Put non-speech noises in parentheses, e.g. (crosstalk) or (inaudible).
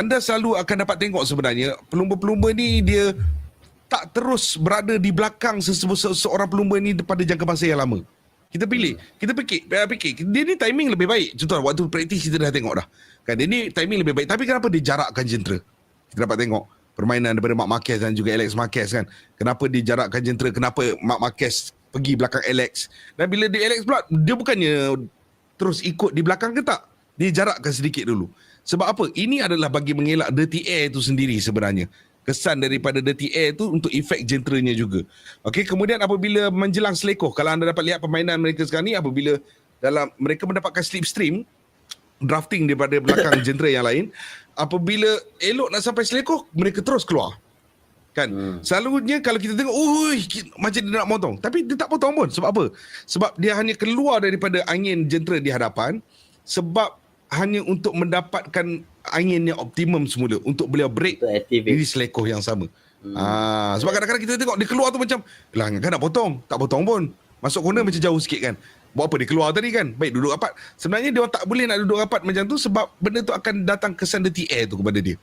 anda selalu akan dapat tengok sebenarnya pelumba-pelumba ni dia tak terus berada di belakang seorang pelumba ni pada jangka masa yang lama. Kita pilih, kita fikir, uh, fikir dia ni timing lebih baik. Contoh waktu praktis kita dah tengok dah. Kan dia ni timing lebih baik. Tapi kenapa dia jarakkan jentera? Kita dapat tengok permainan daripada Mark Marquez dan juga Alex Marquez kan. Kenapa dia jarakkan jentera? Kenapa Mark Marquez pergi belakang Alex? Dan bila dia Alex pula, dia bukannya terus ikut di belakang ke tak? Dia jarakkan sedikit dulu. Sebab apa? Ini adalah bagi mengelak dirty air itu sendiri sebenarnya. Kesan daripada dirty air tu untuk efek jenteranya juga. Okey, kemudian apabila menjelang selekoh, kalau anda dapat lihat permainan mereka sekarang ni apabila dalam mereka mendapatkan slipstream drafting daripada belakang (coughs) jentera yang lain, apabila elok nak sampai selekoh, mereka terus keluar. Kan? Hmm. Selalunya kalau kita tengok, ui, macam dia nak potong. Tapi dia tak potong pun. Sebab apa? Sebab dia hanya keluar daripada angin jentera di hadapan sebab hanya untuk mendapatkan angin yang optimum semula untuk beliau break Untuk activate. di selekoh yang sama. Hmm. Ah, sebab kadang-kadang kita tengok dia keluar tu macam, lah kan nak potong. Tak potong pun. Masuk corner macam jauh sikit kan. Buat apa dia keluar tadi kan? Baik duduk rapat. Sebenarnya dia tak boleh nak duduk rapat macam tu sebab benda tu akan datang kesan dirty air tu kepada dia.